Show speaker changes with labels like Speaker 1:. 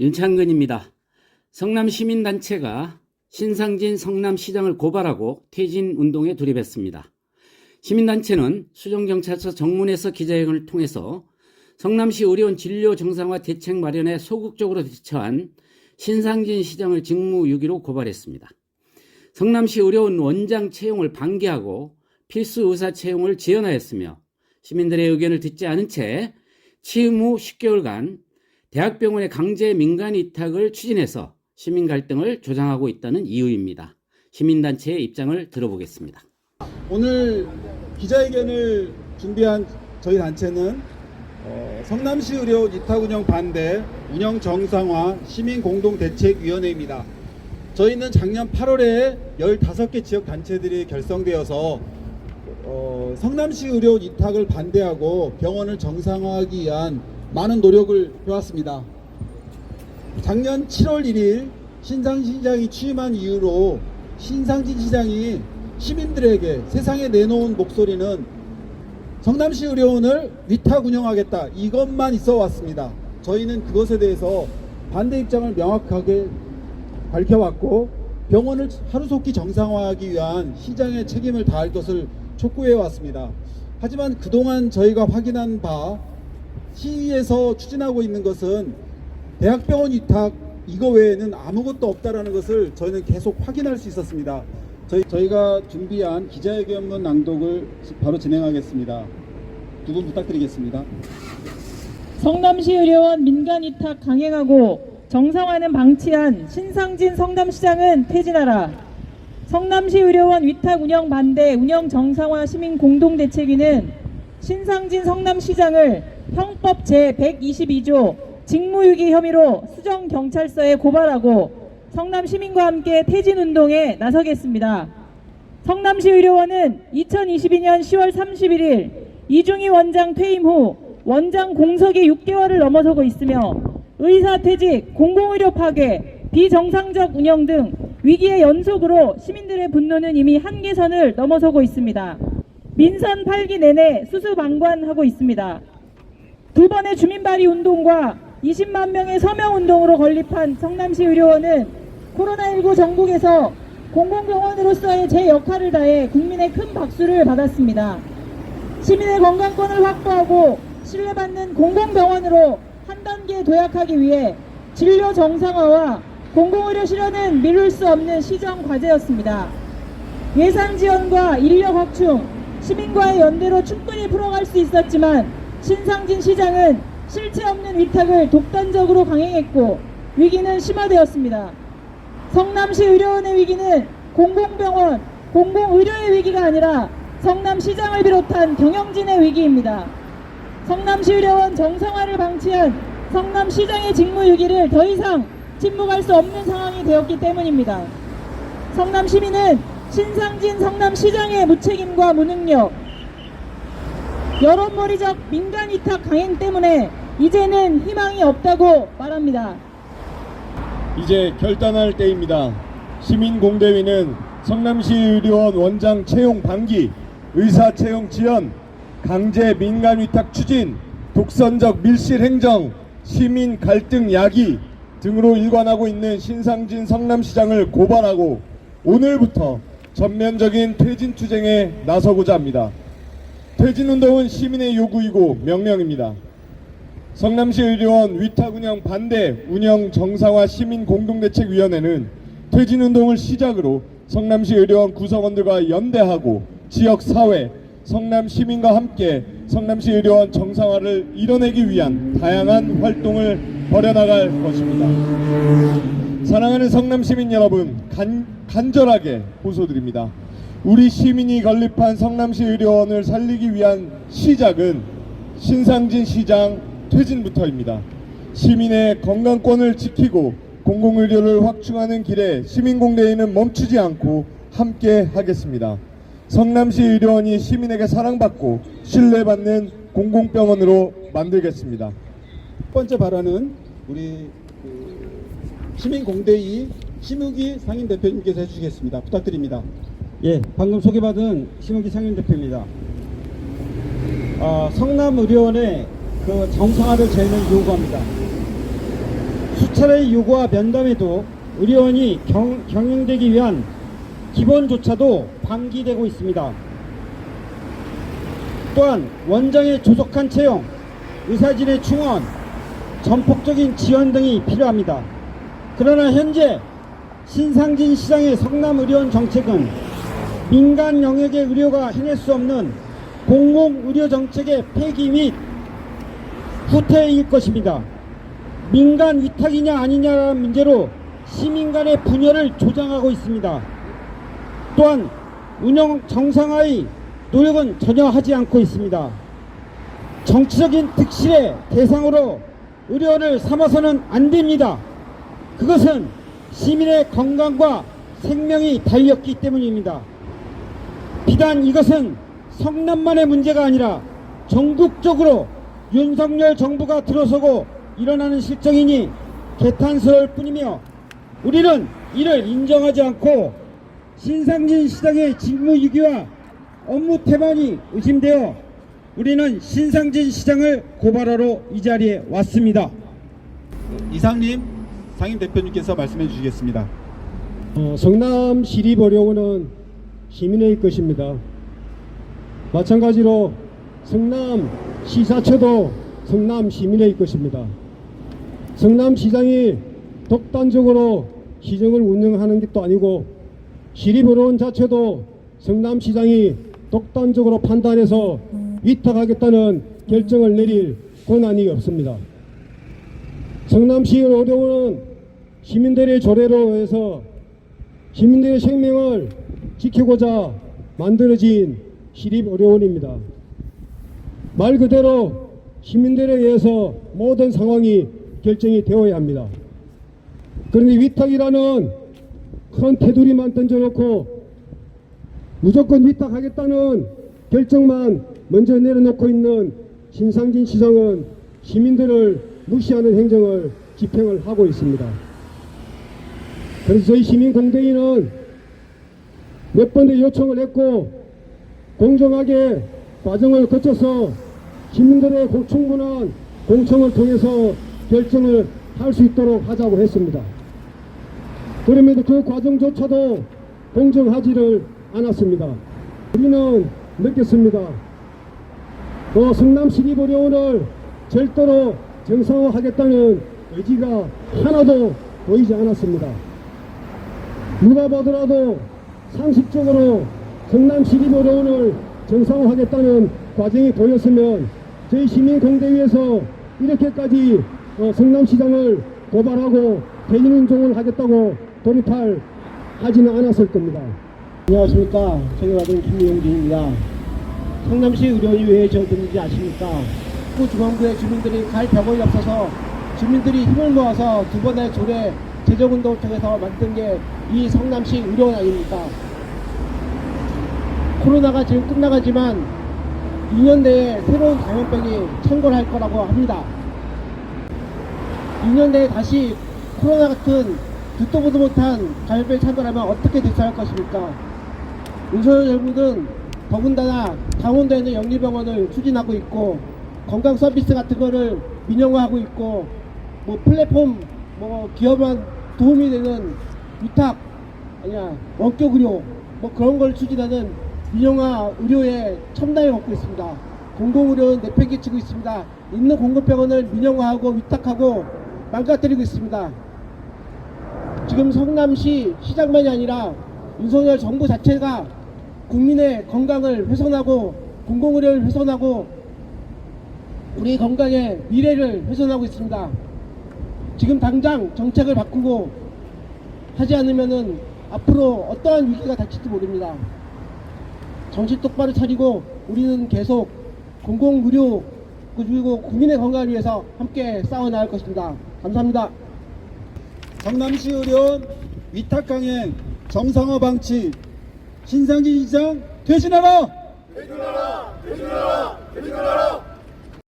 Speaker 1: 윤창근입니다. 성남시민단체가 신상진 성남시장을 고발하고 퇴진 운동에 돌입했습니다. 시민단체는 수정경찰서 정문에서 기자회견을 통해서 성남시 의료원 진료 정상화 대책 마련에 소극적으로 대처한 신상진 시장을 직무유기로 고발했습니다. 성남시 의료원 원장 채용을 방기하고 필수 의사 채용을 지연하였으며 시민들의 의견을 듣지 않은 채 취임 후 10개월간 대학병원의 강제 민간 위탁을 추진해서 시민 갈등을 조장하고 있다는 이유입니다. 시민단체의 입장을 들어보겠습니다.
Speaker 2: 오늘 기자회견을 준비한 저희 단체는 어, 성남시 의료 위탁 운영 반대 운영 정상화 시민 공동 대책위원회입니다. 저희는 작년 8월에 15개 지역 단체들이 결성되어서 어, 성남시 의료 위탁을 반대하고 병원을 정상화하기 위한 많은 노력을 해왔습니다. 작년 7월 1일 신상진 시장이 취임한 이후로 신상진 시장이 시민들에게 세상에 내놓은 목소리는 성남시 의료원을 위탁 운영하겠다 이것만 있어 왔습니다. 저희는 그것에 대해서 반대 입장을 명확하게 밝혀왔고 병원을 하루속히 정상화하기 위한 시장의 책임을 다할 것을 촉구해 왔습니다. 하지만 그동안 저희가 확인한 바 시에서 추진하고 있는 것은 대학병원 위탁 이거 외에는 아무것도 없다라는 것을 저희는 계속 확인할 수 있었습니다. 저희, 저희가 준비한 기자회견문 낭독을 바로 진행하겠습니다. 두 분 부탁드리겠습니다.
Speaker 3: 성남시 의료원 민간 위탁 강행하고 정상화는 방치한 신상진 성남시장은 퇴진하라. 성남시 의료원 위탁 운영 반대 운영 정상화 시민 공동대책위는 신상진 성남시장을 형법 제122조 직무유기 혐의로 수정경찰서에 고발하고 성남 시민과 함께 퇴진 운동에 나서겠습니다. 성남시 의료원은 2022년 10월 31일 이중희 원장 퇴임 후 원장 공석이 6개월을 넘어서고 있으며 의사 퇴직, 공공의료 파괴, 비정상적 운영 등 위기의 연속으로 시민들의 분노는 이미 한계선을 넘어서고 있습니다. 민선 8기 내내 수수방관하고 있습니다. 두 번의 주민발의 운동과 20만 명의 서명 운동으로 건립한 성남시 의료원은 코로나19 전국에서 공공병원으로서의 제 역할을 다해 국민의 큰 박수를 받았습니다. 시민의 건강권을 확보하고 신뢰받는 공공병원으로 한 단계 도약하기 위해 진료 정상화와 공공의료 실현은 미룰 수 없는 시정 과제였습니다. 예산 지원과 인력 확충, 시민과의 연대로 충분히 풀어갈 수 있었지만 신상진 시장은 실체 없는 위탁을 독단적으로 강행했고 위기는 심화되었습니다. 성남시 의료원의 위기는 공공병원, 공공의료의 위기가 아니라 성남시장을 비롯한 경영진의 위기입니다. 성남시 의료원 정상화를 방치한 성남시장의 직무유기를 더 이상 침묵할 수 없는 상황이 되었기 때문입니다. 성남 시민은 신상진 성남시장의 무책임과 무능력, 여론몰이적 민간 위탁 강행 때문에 이제는 희망이 없다고 말합니다.
Speaker 4: 이제 결단할 때입니다. 시민공대위는 성남시 의료원 원장 채용 방기, 의사 채용 지연, 강제 민간 위탁 추진, 독선적 밀실 행정, 시민 갈등 야기 등으로 일관하고 있는 신상진 성남시장을 고발하고 오늘부터 전면적인 퇴진 투쟁에 나서고자 합니다. 퇴진 운동은 시민의 요구이고 명령입니다. 성남시 의료원 위탁 운영 반대 운영 정상화 시민 공동대책위원회는 퇴진 운동을 시작으로 성남시 의료원 구성원들과 연대하고 지역 사회, 성남 시민과 함께 성남시 의료원 정상화를 이뤄내기 위한 다양한 활동을 벌여나갈 것입니다. 사랑하는 성남 시민 여러분, 간, 간절하게 호소드립니다. 우리 시민이 건립한 성남시 의료원을 살리기 위한 시작은 신상진 시장 퇴진부터입니다. 시민의 건강권을 지키고 공공의료를 확충하는 길에 시민공대회는 멈추지 않고 함께 하겠습니다. 성남시 의료원이 시민에게 사랑받고 신뢰받는 공공병원으로 만들겠습니다.
Speaker 2: 첫 번째 발언은 우리 그 시민공대위 심우기 상임 대표님께서 해주시겠습니다. 부탁드립니다.
Speaker 5: 예, 방금 소개받은 신우기 상임 대표입니다. 어, 성남 의료원의 그 정상화를 저희는 요구합니다. 수차례의 요구와 면담에도 의료원이 경, 경영되기 위한 기본조차도 방기되고 있습니다. 또한 원장의 조속한 채용, 의사진의 충원, 전폭적인 지원 등이 필요합니다. 그러나 현재 신상진 시장의 성남의료원 정책은 민간 영역의 의료가 해낼 수 없는 공공의료 정책의 폐기 및 후퇴일 것입니다. 민간 위탁이냐 아니냐라는 문제로 시민 간의 분열을 조장하고 있습니다. 또한 운영 정상화의 노력은 전혀 하지 않고 있습니다. 정치적인 득실의 대상으로 의료원을 삼아서는 안 됩니다. 그것은 시민의 건강과 생명이 달렸기 때문입니다. 비단 이것은 성남만의 문제가 아니라 전국적으로 윤석열 정부가 들어서고 일어나는 실정이니 개탄스러울 뿐이며 우리는 이를 인정하지 않고 신상진 시장의 직무유기와 업무 태만이 의심되어 우리는 신상진 시장을 고발하러 이 자리에 왔습니다.
Speaker 2: 이상님 상임 대표님께서 말씀해 주시겠습니다.
Speaker 5: 어, 성남 시립의료원은 시민의 것입니다. 마찬가지로 성남 시사처도 성남 시민의 것입니다. 성남 시장이 독단적으로 시정을 운영하는 것도 아니고 시립의료원 자체도 성남 시장이 독단적으로 판단해서 위탁하겠다는 결정을 내릴 권한이 없습니다. 성남시 의료원은 시민들의 조례로 해서 시민들의 생명을 지키고자 만들어진 시립의료원입니다. 말 그대로 시민들에 의해서 모든 상황이 결정이 되어야 합니다. 그런데 위탁이라는 큰 테두리만 던져놓고 무조건 위탁하겠다는 결정만 먼저 내려놓고 있는 신상진 시장은 시민들을 무시하는 행정을 집행을 하고 있습니다. 그래서 저희 시민 공대위는 몇 번의 요청을 했고 공정하게 과정을 거쳐서 시민들의 고- 충분한 공청을 통해서 결정을 할 수 있도록 하자고 했습니다. 그럼에도 그 과정조차도 공정하지를 않았습니다. 우리는 느꼈습니다. 또 성남시립의료원을 절대로 정상화하겠다는 의지가 하나도 보이지 않았습니다. 누가 보더라도 상식적으로 성남시립의료원을 정상화하겠다는 과정이 보였으면 저희 시민공대위에서 이렇게까지 어, 성남시장을 고발하고 대리운동을 하겠다고 돌입할 하지는 않았을 겁니다.
Speaker 6: 안녕하십니까. 청해받은 김용진입니다. 성남시 의료원이 왜 저든지 아십니까? 구 중앙부의 주민들이 갈 병원이 없어서 주민들이 힘을 모아서 두 번의 조례 재정운동을 통해서 만든 게 이 성남시 의료원 아닙니까? 코로나가 지금 끝나가지만 2년 내에 새로운 감염병이 창궐할 거라고 합니다. 2년 내에 다시 코로나 같은 듣도 보도 못한 감염병이 창궐하면 어떻게 대처할 것입니까? 윤석열 정부는 더군다나 강원도에 있는 영리병원을 추진하고 있고 건강 서비스 같은 거를 민영화하고 있고 뭐 플랫폼 뭐 기업한 도움이 되는 위탁 아니야 원격 의료 뭐 그런 걸 추진하는 민영화 의료에 첨단을 먹고 있습니다. 공공의료는 내팽개치고 있습니다. 있는 공급병원을 민영화하고 위탁하고 망가뜨리고 있습니다. 지금 성남시 시장만이 아니라 윤석열 정부 자체가 국민의 건강을 훼손하고 공공의료를 훼손하고 우리 건강의 미래를 훼손하고 있습니다. 지금 당장 정책을 바꾸고 하지 않으면은 앞으로 어떠한 위기가 닥칠지 모릅니다. 정신 똑바로 차리고 우리는 계속 공공 의료 그리고 국민의 건강을 위해서 함께 싸워 나갈 것입니다. 감사합니다.
Speaker 2: 성남시 의료원 위탁 강행 정상화 방치 신상진 시장 퇴진하라! 퇴진하라! 퇴진하라! 퇴진하라!